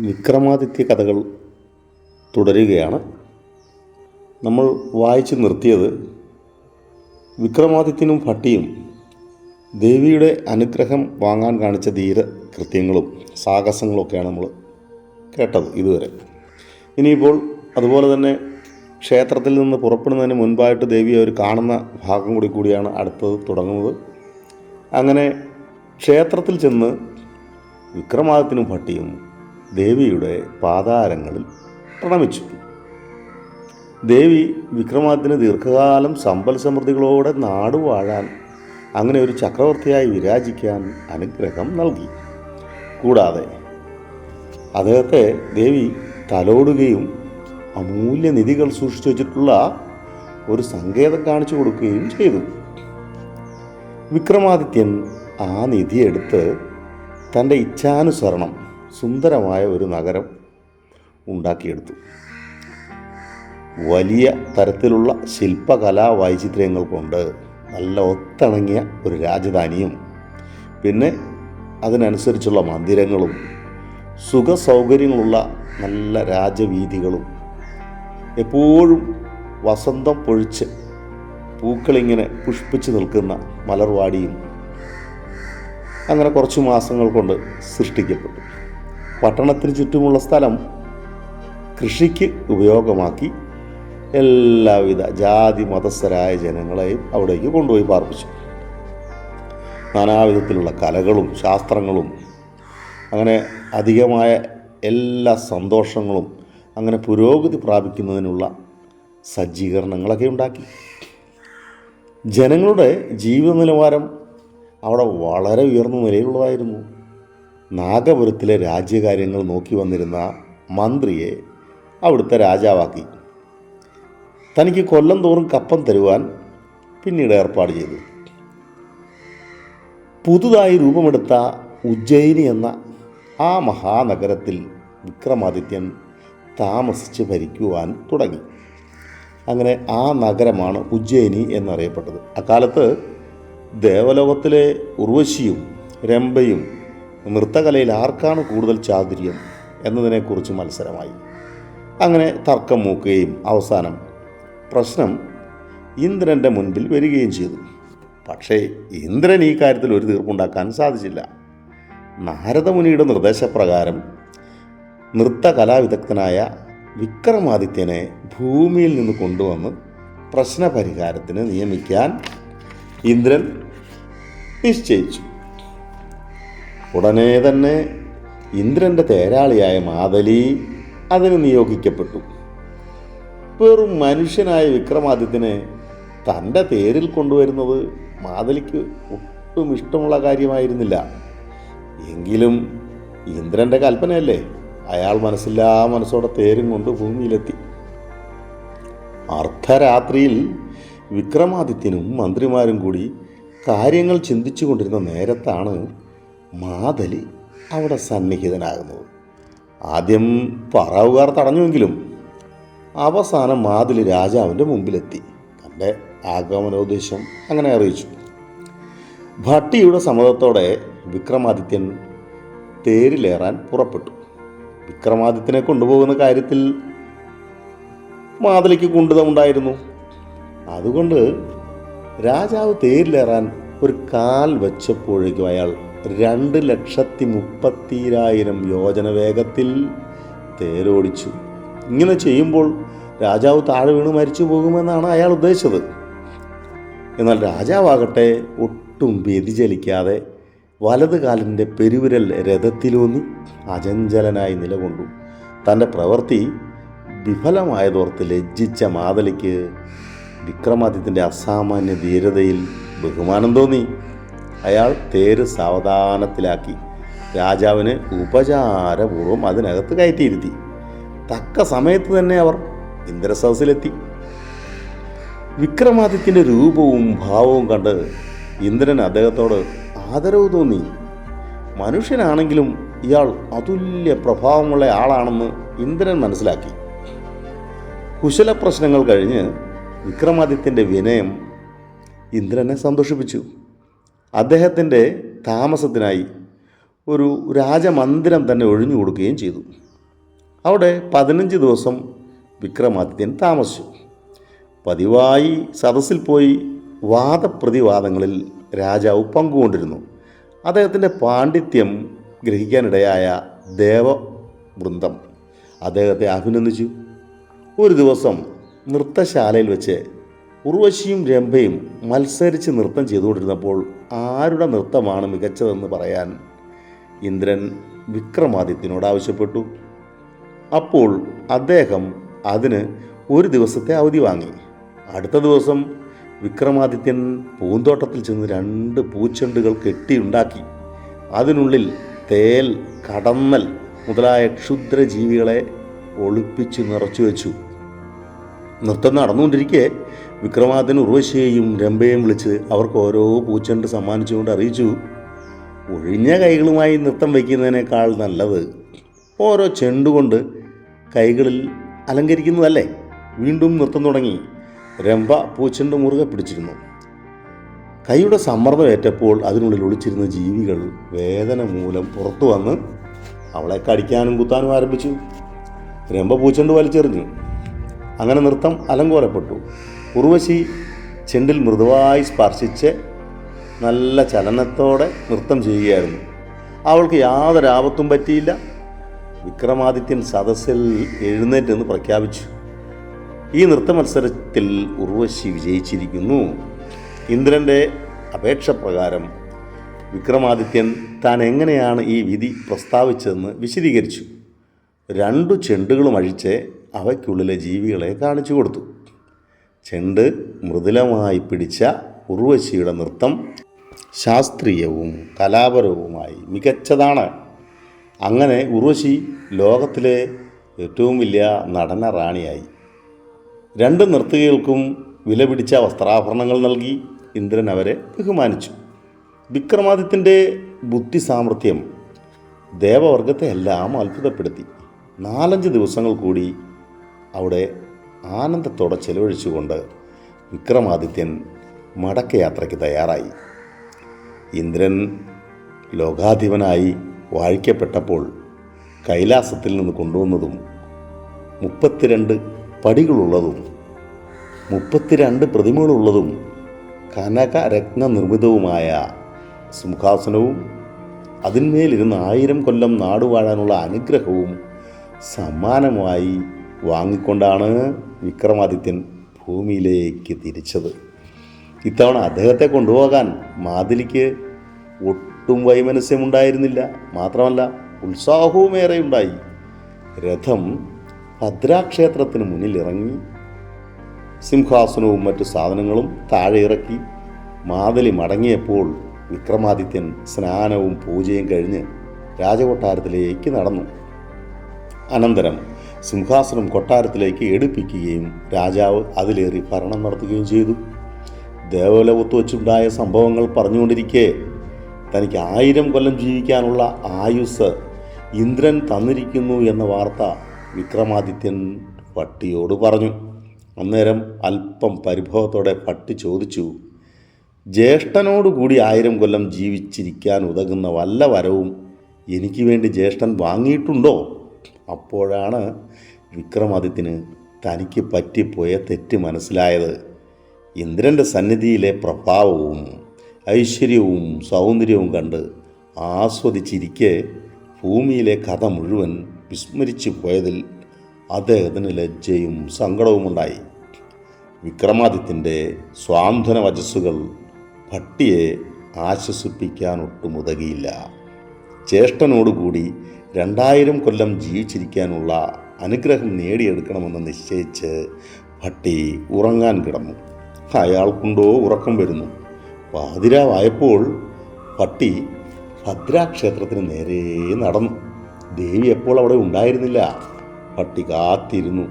വിക്രമാദിത്യ കഥകൾ തുടരുകയാണ്. നമ്മൾ വായിച്ച് നിർത്തിയത് വിക്രമാദിത്യനും ഭട്ടിയും ദേവിയുടെ അനുഗ്രഹം വാങ്ങാൻ കാണിച്ച ധീര കൃത്യങ്ങളും സാഹസങ്ങളൊക്കെയാണ് നമ്മൾ കേട്ടത് ഇതുവരെ. ഇനിയിപ്പോൾ അതുപോലെ തന്നെ ക്ഷേത്രത്തിൽ നിന്ന് പുറപ്പെടുന്നതിന് മുൻപായിട്ട് ദേവി അവർ കാണുന്ന ഭാഗം കൂടി കൂടിയാണ് അടുത്തത് തുടങ്ങുന്നത്. അങ്ങനെ ക്ഷേത്രത്തിൽ ചെന്ന് വിക്രമാദിത്യനും ഭട്ടിയും ദേവിയുടെ പാതാരങ്ങളിൽ പ്രണമിച്ചു. ദേവി വിക്രമാദിന് ദീർഘകാലം സമ്പൽ സമൃദ്ധികളോടെ നാട് വാഴാൻ അങ്ങനെ ഒരു ചക്രവർത്തിയായി വിരാജിക്കാൻ അനുഗ്രഹം നൽകി. കൂടാതെ അദ്ദേഹത്തെ ദേവി തലോടുകയും അമൂല്യ നിധികൾ സൂക്ഷിച്ചു വച്ചിട്ടുള്ള ഒരു സങ്കേതം കാണിച്ചു കൊടുക്കുകയും ചെയ്തു. വിക്രമാദിത്യൻ ആ നിധിയെടുത്ത് തന്റെ ഇച്ഛാനുസരണം സുന്ദരമായ ഒരു നഗരം ഉണ്ടാക്കിയെടുത്തു. വലിയ തരത്തിലുള്ള ശില്പകലാ വൈചിത്ര്യങ്ങൾ കൊണ്ട് നല്ല ഒത്തിണങ്ങിയ ഒരു രാജധാനിയും പിന്നെ അതിനനുസരിച്ചുള്ള മന്ദിരങ്ങളും സുഖസൗകര്യങ്ങളുള്ള നല്ല രാജവീതികളും എപ്പോഴും വസന്തം പൊഴിച്ച് പൂക്കളിങ്ങനെ പുഷ്പിച്ച് നിൽക്കുന്ന മലർവാടിയും അങ്ങനെ കുറച്ച് മാസങ്ങൾ കൊണ്ട് സൃഷ്ടിക്കപ്പെട്ടു. പട്ടണത്തിന് ചുറ്റുമുള്ള സ്ഥലം കൃഷിക്ക് ഉപയോഗമാക്കി എല്ലാവിധ ജാതി മതസ്ഥരായ ജനങ്ങളെയും അവിടേക്ക് കൊണ്ടുപോയി പാർപ്പിച്ചു. നാനാവിധത്തിലുള്ള കലകളും ശാസ്ത്രങ്ങളും അങ്ങനെ അധികമായ എല്ലാ സന്തോഷങ്ങളും അങ്ങനെ പുരോഗതി പ്രാപിക്കുന്നതിനുള്ള സജ്ജീകരണങ്ങളൊക്കെ ഉണ്ടാക്കി. ജനങ്ങളുടെ ജീവിത നിലവാരം അവിടെ വളരെ ഉയർന്ന നിലയിലുള്ളതായിരുന്നു. നാഗപുരത്തിലെ രാജ്യകാര്യങ്ങൾ നോക്കി വന്നിരുന്ന മന്ത്രിയെ അവിടുത്തെ രാജാവാക്കി. തനിക്ക് കൊല്ലം തോറും കപ്പം തരുവാൻ പിന്നീട് ഏർപ്പാട് ചെയ്തു. പുതുതായി രൂപമെടുത്ത ഉജ്ജയിനി എന്ന ആ മഹാനഗരത്തിൽ വിക്രമാദിത്യൻ താമസിച്ച് ഭരിക്കുവാൻ തുടങ്ങി. അങ്ങനെ ആ നഗരമാണ് ഉജ്ജയിനി എന്നറിയപ്പെട്ടത്. അക്കാലത്ത് ദേവലോകത്തിലെ ഉർവശിയും രംഭയും നൃത്തകലയിൽ ആർക്കാണ് കൂടുതൽ ചാതുര്യം എന്നതിനെക്കുറിച്ച് മത്സരമായി. അങ്ങനെ തർക്കം മൂക്കുകയും അവസാനം പ്രശ്നം ഇന്ദ്രന്റെ മുൻപിൽ വരികയും ചെയ്തു. പക്ഷേ ഇന്ദ്രൻ ഈ കാര്യത്തിൽ ഒരു തീർപ്പുണ്ടാക്കാൻ സാധിച്ചില്ല. നാരദമുനിയുടെ നിർദ്ദേശപ്രകാരം നൃത്തകലാവിദഗ്ധനായ വിക്രമാദിത്യനെ ഭൂമിയിൽ നിന്ന് കൊണ്ടുവന്ന് പ്രശ്നപരിഹാരത്തിന് നിയമിക്കാൻ ഇന്ദ്രൻ നിശ്ചയിച്ചു. ഉടനെ തന്നെ ഇന്ദ്രന്റെ തേരാളിയായ മാതലി അതിന് നിയോഗിക്കപ്പെട്ടു. വെറും മനുഷ്യനായ വിക്രമാദിത്യനെ തന്റെ തേരിൽ കൊണ്ടുവരുന്നത് മാതലിക്ക് ഒട്ടും ഇഷ്ടമുള്ള കാര്യമായിരുന്നില്ല. എങ്കിലും ഇന്ദ്രന്റെ കൽപ്പനയല്ലേ? അയാൾ മനസ്സില്ലാ മനസ്സോടെ തേരും കൊണ്ട് ഭൂമിയിലെത്തി. അർദ്ധരാത്രിയിൽ വിക്രമാദിത്യനും മന്ത്രിമാരും കൂടി കാര്യങ്ങൾ ചിന്തിച്ചു കൊണ്ടിരുന്ന നേരത്താണ് മാതലി അവിടെ സന്നിഹിതനാകുന്നത്. ആദ്യം പറവുകാർ തടഞ്ഞുവെങ്കിലും അവസാനം മാതിലി രാജാവിന്റെ മുമ്പിലെത്തി. തന്റെ ആഗമനോദ്ദേശം അങ്ങനെ അറിയിച്ചു. ഭട്ടിയുടെ സമ്മതത്തോടെ വിക്രമാദിത്യൻ തേരിലേറാൻ പുറപ്പെട്ടു. വിക്രമാദിത്യനെ കൊണ്ടുപോകുന്ന കാര്യത്തിൽ മാതലിക്ക് കുണ്ടിതമുണ്ടായിരുന്നു അതുകൊണ്ട് രാജാവ് തേരിലേറാൻ ഒരു കാൽ വെച്ചപ്പോഴേക്കും അയാൾ രണ്ട് ലക്ഷത്തി മുപ്പത്തിരായിരം യോജന വേഗത്തിൽ തേരോടിച്ചു. ഇങ്ങനെ ചെയ്യുമ്പോൾ രാജാവ് താഴെ വീണ് മരിച്ചു പോകുമെന്നാണ് അയാൾ ഉദ്ദേശിച്ചത്. എന്നാൽ രാജാവാകട്ടെ ഒട്ടും വ്യതിചലിക്കാതെ വലത് കാലിന്റെ പെരുവിരൽ രഥത്തിലൂന്നി അചഞ്ചലനായി നിലകൊണ്ടു. തന്റെ പ്രവൃത്തി വിഫലമായതോർത്ത് ലജ്ജിച്ച മാതലിക്ക് വിക്രമാദിത്യന്റെ അസാമാന്യ ധീരതയിൽ ബഹുമാനം തോന്നി. അയാൾ തേര് സാവധാനത്തിലാക്കി. രാജാവിന് ഉപചാരപൂർവം അതിനകത്ത് കയറ്റിയിരുത്തി. തക്ക സമയത്ത് തന്നെ അവർ ഇന്ദ്രസദസ്സിലെത്തി. വിക്രമാദിത്യന്റെ രൂപവും ഭാവവും കണ്ട് ഇന്ദ്രൻ അദ്ദേഹത്തോട് ആദരവ് തോന്നി. മനുഷ്യനാണെങ്കിലും ഇയാൾ അതുല്യ പ്രഭാവമുള്ള ആളാണെന്ന് ഇന്ദ്രൻ മനസ്സിലാക്കി. കുശല പ്രശ്നങ്ങൾ കഴിഞ്ഞ് വിക്രമാദിത്യന്റെ വിനയം ഇന്ദ്രനെ സന്തോഷിപ്പിച്ചു. അദ്ദേഹത്തിന്റെ താമസത്തിനായി ഒരു രാജമന്ദിരം തന്നെ ഒഴിഞ്ഞു കൊടുക്കുകയും ചെയ്തു. അവിടെ പതിനഞ്ച് ദിവസം വിക്രമാദിത്യൻ താമസിച്ചു. പതിവായി സദസ്സിൽ പോയി വാദപ്രതിവാദങ്ങളിൽ രാജാവ് പങ്കുകൊണ്ടിരുന്നു. അദ്ദേഹത്തിന്റെ പാണ്ഡിത്യം ഗ്രഹിക്കാനിടയായ ദേവവൃന്ദം അദ്ദേഹത്തെ അഭിനന്ദിച്ചു. ഒരു ദിവസം നൃത്തശാലയിൽ വെച്ച് ഉർവശിയും രംഭയും മത്സരിച്ച് നൃത്തം ചെയ്തുകൊണ്ടിരുന്നപ്പോൾ ആരുടെ നൃത്തമാണ് മികച്ചതെന്ന് പറയാൻ ഇന്ദ്രൻ വിക്രമാദിത്യനോട് ആവശ്യപ്പെട്ടു. അപ്പോൾ അദ്ദേഹം അതിന് ഒരു ദിവസത്തെ അവധി വാങ്ങി. അടുത്ത ദിവസം വിക്രമാദിത്യൻ പൂന്തോട്ടത്തിൽ ചെന്ന് രണ്ട് പൂച്ചെണ്ടുകൾ കെട്ടിയുണ്ടാക്കി. അതിനുള്ളിൽ തേൽ കടന്നൽ മുതലായ ക്ഷുദ്രജീവികളെ ഒളിപ്പിച്ച് നിറച്ചു വെച്ചു നൃത്തം നടന്നുകൊണ്ടിരിക്കെ വിക്രമാദിത്യൻ ഉർവശിയെയും രംഭയെയും വിളിച്ച് അവർക്ക് ഓരോ പൂച്ചെണ്ട് സമ്മാനിച്ചുകൊണ്ട് അറിയിച്ചു. ഒഴിഞ്ഞ കൈകളുമായി നൃത്തം വയ്ക്കുന്നതിനേക്കാൾ നല്ലത് ഓരോ ചെണ്ടുകൊണ്ട് കൈകളിൽ അലങ്കരിക്കുന്നതല്ലേ? വീണ്ടും നൃത്തം തുടങ്ങി. രംഭ പൂച്ചെണ്ട് മുറുകെ പിടിച്ചിരുന്നു. കൈയുടെ സമ്മർദ്ദം ഏറ്റപ്പോൾ അതിനുള്ളിൽ ഒളിച്ചിരുന്ന ജീവികൾ വേദന മൂലം പുറത്തു വന്ന് അവളെ കടിക്കാനും കുത്താനും ആരംഭിച്ചു. രംഭ പൂച്ചെണ്ട് വലിച്ചെറിഞ്ഞു. അങ്ങനെ നൃത്തം അലങ്കോലപ്പെട്ടു. ഉർവശി ചെണ്ടിൽ മൃദുവായി സ്പർശിച്ച് നല്ല ചലനത്തോടെ നൃത്തം ചെയ്യുകയായിരുന്നു. അവൾക്ക് യാതൊരു ആപത്തും പറ്റിയില്ല. വിക്രമാദിത്യൻ സദസ്സിൽ എഴുന്നേറ്റെന്ന് പ്രഖ്യാപിച്ചു. ഈ നൃത്ത മത്സരത്തിൽ ഉർവശി വിജയിച്ചിരിക്കുന്നു. ഇന്ദ്രന്റെ അപേക്ഷ പ്രകാരം വിക്രമാദിത്യൻ താൻ എങ്ങനെയാണ് ഈ വിധി പ്രസ്താവിച്ചതെന്ന് വിശദീകരിച്ചു. രണ്ടു ചെണ്ടുകളും അഴിച്ച് അവയ്ക്കുള്ളിലെ ജീവികളെ കാണിച്ചു കൊടുത്തു. ചെണ്ട് മൃദുലമായി പിടിച്ച ഉർവശിയുടെ നൃത്തം ശാസ്ത്രീയവും കലാപരവുമായി മികച്ചതാണ്. അങ്ങനെ ഉർവശി ലോകത്തിലെ ഏറ്റവും വലിയ നടന റാണിയായി രണ്ട് നർത്തകികൾക്കും വിലപിടിച്ച വസ്ത്രാഭരണങ്ങൾ നൽകി ഇന്ദ്രൻ അവരെ ബഹുമാനിച്ചു. വിക്രമാദിത്യന്റെ ബുദ്ധി സാമർഥ്യം ദേവവർഗത്തെ എല്ലാം അത്ഭുതപ്പെടുത്തി. നാലഞ്ച് ദിവസങ്ങൾ കൂടി അവിടെ ആനന്ദത്തോടെ ചെലവഴിച്ചുകൊണ്ട് വിക്രമാദിത്യൻ മടക്കയാത്രയ്ക്ക് തയ്യാറായി. ഇന്ദ്രൻ ലോകാധിപനായി വാഴിക്കപ്പെട്ടപ്പോൾ കൈലാസത്തിൽ നിന്ന് കൊണ്ടുവന്നതും മുപ്പത്തിരണ്ട് പടികളുള്ളതും മുപ്പത്തിരണ്ട് പ്രതിമകളുള്ളതും കനകരത്ന നിർമ്മിതവുമായ സിംഹാസനവും അതിന്മേലിരുന്ന് ആയിരം കൊല്ലം നാടുവാഴാനുള്ള അനുഗ്രഹവും സമ്മാനമായി വാങ്ങിക്കൊണ്ടാണ് വിക്രമാദിത്യൻ ഭൂമിയിലേക്ക് തിരിച്ചത്. ഇത്തവണ അദ്ദേഹത്തെ കൊണ്ടുപോകാൻ മാതിലിക്ക് ഒട്ടും വൈമനസ്യമുണ്ടായിരുന്നില്ല. മാത്രമല്ല ഉത്സാഹവും ഏറെ ഉണ്ടായി രഥം ഭദ്രാക്ഷേത്രത്തിന് മുന്നിൽ ഇറങ്ങി സിംഹാസനവും മറ്റു സാധനങ്ങളും താഴെ ഇറക്കി മാതലി മടങ്ങിയപ്പോൾ വിക്രമാദിത്യൻ സ്നാനവും പൂജയും കഴിഞ്ഞ് രാജകൊട്ടാരത്തിലേക്ക് നടന്നു. അനന്തരം സിംഹാസനം കൊട്ടാരത്തിലേക്ക് എടുപ്പിക്കുകയും രാജാവ് അതിലേറി ഭരണം നടത്തുകയും ചെയ്തു. ദേവലോകത്ത് വച്ചുണ്ടായ സംഭവങ്ങൾ പറഞ്ഞുകൊണ്ടിരിക്കെ തനിക്ക് ആയിരം കൊല്ലം ജീവിക്കാനുള്ള ആയുസ് ഇന്ദ്രൻ തന്നിരിക്കുന്നു എന്ന വാർത്ത വിക്രമാദിത്യൻ പട്ടിയോട് പറഞ്ഞു. അന്നേരം അല്പം പരിഭവത്തോടെ പട്ടി ചോദിച്ചു ജ്യേഷ്ഠനോടുകൂടി ആയിരം കൊല്ലം ജീവിച്ചിരിക്കാൻ ഉതകുന്ന വല്ല വരവും എനിക്ക് വേണ്ടി ജ്യേഷ്ഠൻ വാങ്ങിയിട്ടുണ്ടോ? അപ്പോഴാണ് വിക്രമാദിത്യന് തനിക്ക് പറ്റിപ്പോയ തെറ്റ് മനസ്സിലായത്. ഇന്ദ്രന്റെ സന്നിധിയിലെ പ്രഭാവവും ഐശ്വര്യവും സൗന്ദര്യവും കണ്ട് ആസ്വദിച്ചിരിക്കെ ഭൂമിയിലെ കഥ മുഴുവൻ വിസ്മരിച്ചു പോയതിൽ അദ്ദേഹത്തിന് ലജ്ജയും സങ്കടവുമുണ്ടായി. വിക്രമാദിത്യന്റെ സ്വാന്തന വചസ്സുകൾ ഭട്ടിയെ ആശ്വസിപ്പിക്കാനൊട്ടുമുതകിയില്ല ജ്യേഷ്ഠനോടുകൂടി രണ്ടായിരം കൊല്ലം ജീവിച്ചിരിക്കാനുള്ള അനുഗ്രഹം നേടിയെടുക്കണമെന്ന് നിശ്ചയിച്ച് ഭട്ടി ഉറങ്ങാൻ കിടന്നു. അയാൾക്കുണ്ടോ ഉറക്കം വരുന്നു. പാതിരാവായപ്പോൾ പട്ടി ഭദ്രാക്ഷേത്രത്തിന് നേരെ നടന്നു. ദേവി എപ്പോൾ അവിടെ ഉണ്ടായിരുന്നില്ല? ഭട്ടി കാത്തിരുന്നു.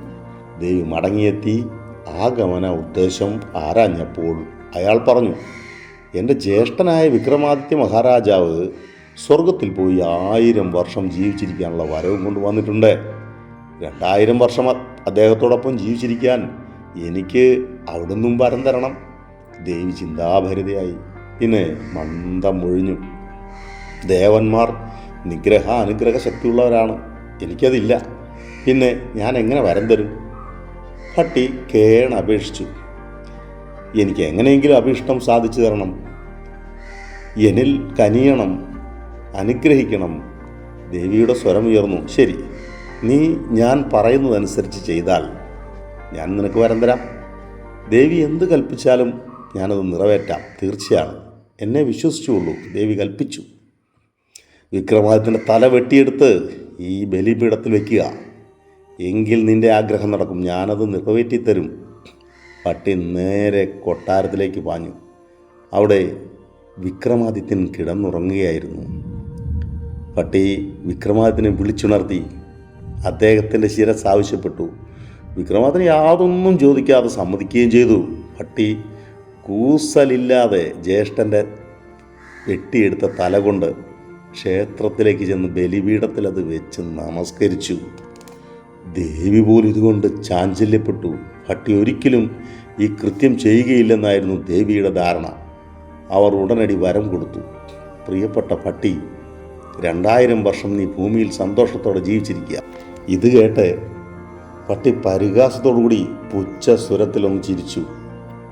ദേവി മടങ്ങിയെത്തി. ആഗമന ഉദ്ദേശം ആരാഞ്ഞപ്പോൾ അയാൾ പറഞ്ഞു എന്റെ ജ്യേഷ്ഠനായ വിക്രമാദിത്യ മഹാരാജാവ് സ്വർഗത്തിൽ പോയി ആയിരം വർഷം ജീവിച്ചിരിക്കാനുള്ള വരവും കൊണ്ട് വന്നിട്ടുണ്ട്. രണ്ടായിരം വർഷം അദ്ദേഹത്തോടൊപ്പം ജീവിച്ചിരിക്കാൻ എനിക്ക് അവിടുന്നും വരം തരണം. ദേവി ചിന്താഭരിതയായി. പിന്നെ മന്ദം ഒഴിഞ്ഞു. ദേവന്മാർ നിഗ്രഹ അനുഗ്രഹ ശക്തിയുള്ളവരാണ്. എനിക്കതില്ല. പിന്നെ ഞാൻ എങ്ങനെ വരം തരും? പട്ടി കേണ അപേക്ഷിച്ചു. എനിക്ക് എങ്ങനെയെങ്കിലും അഭീഷ്ടം സാധിച്ചു തരണം. എന്നിൽ കനിയണം. അനുഗ്രഹിക്കണം. ദേവിയുടെ സ്വരം ഉയർന്നു. ശരി നീ ഞാൻ പറയുന്നതനുസരിച്ച് ചെയ്താൽ ഞാൻ നിനക്ക് വരം തരാം. ദേവി എന്ത് കൽപ്പിച്ചാലും ഞാനത് നിറവേറ്റാം. തീർച്ചയാണ്. എന്നെ വിശ്വസിച്ചുള്ളൂ ദേവി കൽപ്പിച്ചു. വിക്രമാദിത്യന്റെ തല വെട്ടിയെടുത്ത് ഈ ബലിപീഠത്തിൽ വയ്ക്കുക എങ്കിൽ നിന്റെ ആഗ്രഹം നടക്കും. ഞാനത് നിറവേറ്റിത്തരും. പട്ടി നേരെ കൊട്ടാരത്തിലേക്ക് പാഞ്ഞു. അവിടെ വിക്രമാദിത്യൻ കിടന്നുറങ്ങുകയായിരുന്നു. പട്ടി വിക്രമാദിത്യനെ വിളിച്ചുണർത്തി അദ്ദേഹത്തിന്റെ ശിരസ് ആവശ്യപ്പെട്ടു. വിക്രമാദിത്യൻ യാതൊന്നും ചോദിക്കാതെ സമ്മതിക്കുകയും ചെയ്തു. പട്ടി കൂസലില്ലാതെ ജ്യേഷ്ഠന്റെ വെട്ടിയെടുത്ത തല കൊണ്ട് ക്ഷേത്രത്തിലേക്ക് ചെന്ന് ബലിപീഠത്തിൽ അത് വെച്ച് നമസ്കരിച്ചു. ദേവി പോലും ഇതുകൊണ്ട് ചാഞ്ചല്യപ്പെട്ടു. പട്ടി ഒരിക്കലും ഈ കൃത്യം ചെയ്യുകയില്ലെന്നായിരുന്നു ദേവിയുടെ ധാരണ. അവർ ഉടനടി വരം കൊടുത്തു. പ്രിയപ്പെട്ട പട്ടി രണ്ടായിരം വർഷം നീ ഭൂമിയിൽ സന്തോഷത്തോടെ ജീവിച്ചിരിക്കുക. ഇത് കേട്ട് പട്ടി പരിഹാസത്തോടുകൂടി പുച്ഛ സ്വരത്തിലൊന്ന് ചിരിച്ചു.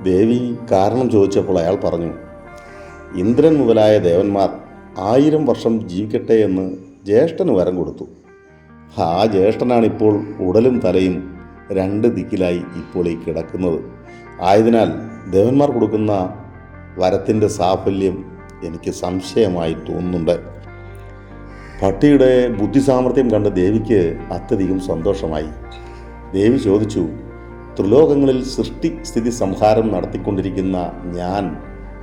ദേവി കാരണം ചോദിച്ചപ്പോൾ അയാൾ പറഞ്ഞു ഇന്ദ്രൻ മുതലായ ദേവന്മാർ ആയിരം വർഷം ജീവിക്കട്ടെ എന്ന് ജ്യേഷ്ഠന് വരം കൊടുത്തു. ആ ജ്യേഷ്ഠനാണിപ്പോൾ ഉടലും തലയും രണ്ട് ദിക്കിലായി ഇപ്പോൾ ഈ കിടക്കുന്നത്. ആയതിനാൽ ദേവന്മാർ കൊടുക്കുന്ന വരത്തിന്റെ സാഫല്യം എനിക്ക് സംശയമായി തോന്നുന്നുണ്ട്. പട്ടിയുടെ ബുദ്ധി കണ്ട ദേവിക്ക് അത്യധികം സന്തോഷമായി. ദേവി ചോദിച്ചു ത്രിലോകങ്ങളിൽ സൃഷ്ടി സ്ഥിതി സംഹാരം നടത്തിക്കൊണ്ടിരിക്കുന്ന ഞാൻ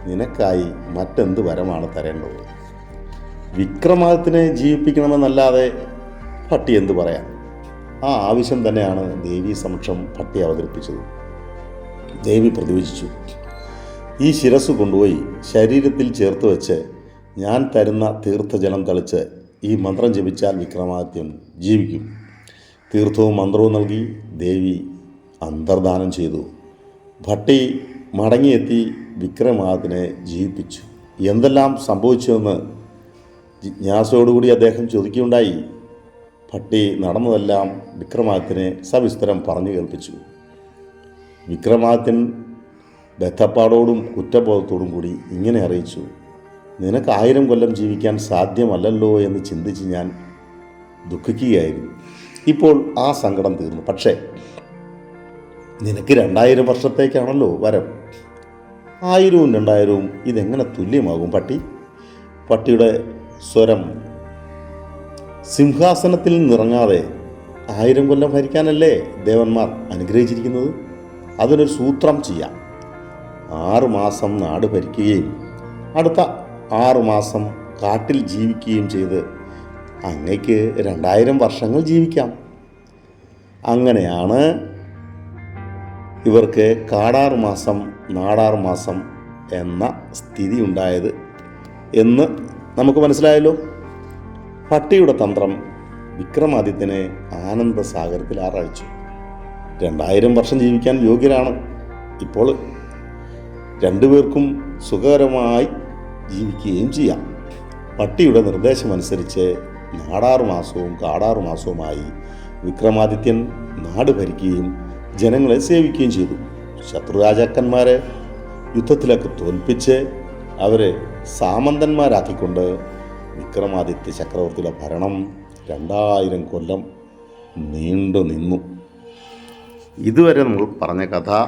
നിനക്കായി മറ്റെന്ത് വരമാണ് തരേണ്ടത്? വിക്രമാദിത്യനെ ജീവിപ്പിക്കണമെന്നല്ലാതെ പട്ടി എന്തു പറയാം ആ ആവശ്യം തന്നെയാണ് ദേവി സമക്ഷം പട്ടി അവതരിപ്പിച്ചത്. ദേവി പ്രതിവചിച്ചു ഈ ശിരസ് കൊണ്ടുപോയി ശരീരത്തിൽ ചേർത്ത് വെച്ച് ഞാൻ തരുന്ന തീർത്ഥജലം തളിച്ച് ഈ മന്ത്രം ജപിച്ചാൽ വിക്രമാദിത്യൻ ജീവിക്കും. തീർത്ഥവും മന്ത്രവും നൽകി ദേവി അന്തർദാനം ചെയ്തു. ഭട്ടി മടങ്ങിയെത്തി വിക്രമാദിത്യനെ ജീവിപ്പിച്ചു. എന്തെല്ലാം സംഭവിച്ചുവെന്ന് ജിജ്ഞാസയോടുകൂടി അദ്ദേഹം ചോദിക്കുകയുണ്ടായി. ഭട്ടി നടന്നതെല്ലാം വിക്രമാദിത്യനെ സവിസ്തരം പറഞ്ഞു കേൾപ്പിച്ചു. വിക്രമാദിത്യൻ ബദ്ധപ്പാടോടും കുറ്റബോധത്തോടും കൂടി ഇങ്ങനെ അറിയിച്ചു. നിനക്ക് ആയിരം കൊല്ലം ജീവിക്കാൻ സാധ്യമല്ലല്ലോ എന്ന് ചിന്തിച്ച് ഞാൻ ദുഃഖിക്കുകയായിരുന്നു. ഇപ്പോൾ ആ സങ്കടം തീർന്നു. പക്ഷേ നിനക്ക് രണ്ടായിരം വർഷത്തേക്കാണല്ലോ വരം. ആയിരവും രണ്ടായിരവും ഇതെങ്ങനെ തുല്യമാകും പട്ടി? പട്ടിയുടെ സ്വരം സിംഹാസനത്തിൽ നിറങ്ങാതെ ആയിരം കൊല്ലം ഭരിക്കാനല്ലേ ദേവന്മാർ അനുഗ്രഹിച്ചിരിക്കുന്നത്? അതിനൊരു സൂത്രം ചെയ്യാം. ആറുമാസം നാട് ഭരിക്കുകയും അടുത്ത ആറ് മാസം കാട്ടിൽ ജീവിക്കുകയും ചെയ്ത് അങ്ങയ്ക്ക് രണ്ടായിരം വർഷങ്ങൾ ജീവിക്കാം. അങ്ങനെയാണ് ഇവർക്ക് കാടാറ് മാസം നാടാറ് മാസം എന്ന സ്ഥിതി ഉണ്ടായത് എന്ന് നമുക്ക് മനസ്സിലായല്ലോ. പട്ടിയുടെ തന്ത്രം വിക്രമാദിത്യനെ ആനന്ദസാഗരത്തിൽ ആറാഴ്ചു രണ്ടായിരം വർഷം ജീവിക്കാൻ യോഗ്യരാണ് ഇപ്പോൾ. രണ്ടുപേർക്കും സുഖകരമായി ജീവിക്കുകയും ചെയ്യാം. പട്ടിയുടെ നിർദ്ദേശമനുസരിച്ച് നാടാറ് മാസവും കാടാറ് മാസവുമായി വിക്രമാദിത്യൻ നാട് ഭരിക്കുകയും ജനങ്ങളെ സേവിക്കുകയും ചെയ്തു. ശത്രു രാജാക്കന്മാരെ യുദ്ധത്തിലൊക്കെ തോൽപ്പിച്ച് അവരെ സാമന്തന്മാരാക്കിക്കൊണ്ട് വിക്രമാദിത്യ ചക്രവർത്തിയുടെ ഭരണം രണ്ടായിരം കൊല്ലം നീണ്ടു നിന്നു. ഇതുവരെ നമ്മൾ പറഞ്ഞ കഥ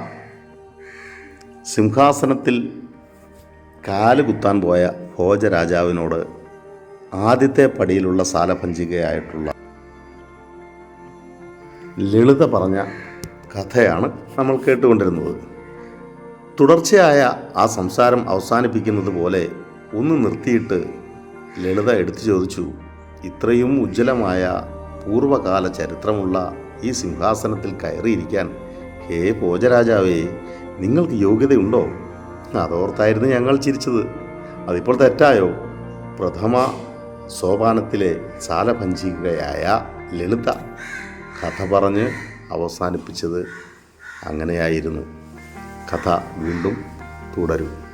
സിംഹാസനത്തിൽ കാൽ കുത്താൻ പോയ ഭോജരാജാവിനോട് ആദ്യത്തെ പടിയിലുള്ള സാലഭഞ്ചികയായിട്ടുള്ള ലളിത പറഞ്ഞ കഥയാണ് നമ്മൾ കേട്ടുകൊണ്ടിരുന്നത്. തുടർച്ചയായ ആ സംസാരം അവസാനിപ്പിക്കുന്നത് പോലെ ഒന്ന് നിർത്തിയിട്ട് ലളിത എടുത്തു ചോദിച്ചു ഇത്രയും ഉജ്ജ്വലമായ പൂർവകാല ചരിത്രമുള്ള ഈ സിംഹാസനത്തിൽ കയറിയിരിക്കാൻ ഹേ ഭോജരാജാവേ നിങ്ങൾക്ക് യോഗ്യതയുണ്ടോ? അതോർത്തായിരുന്നു ഞങ്ങൾ ചിരിച്ചത്. അതിപ്പോൾ തെറ്റായോ? പ്രഥമ സോപാനത്തിലെ സാലഭഞ്ചികയായ ലളിത കഥ പറഞ്ഞ് അവസാനിപ്പിച്ചത് അങ്ങനെയായിരുന്നു. കഥ വീണ്ടും തുടരും.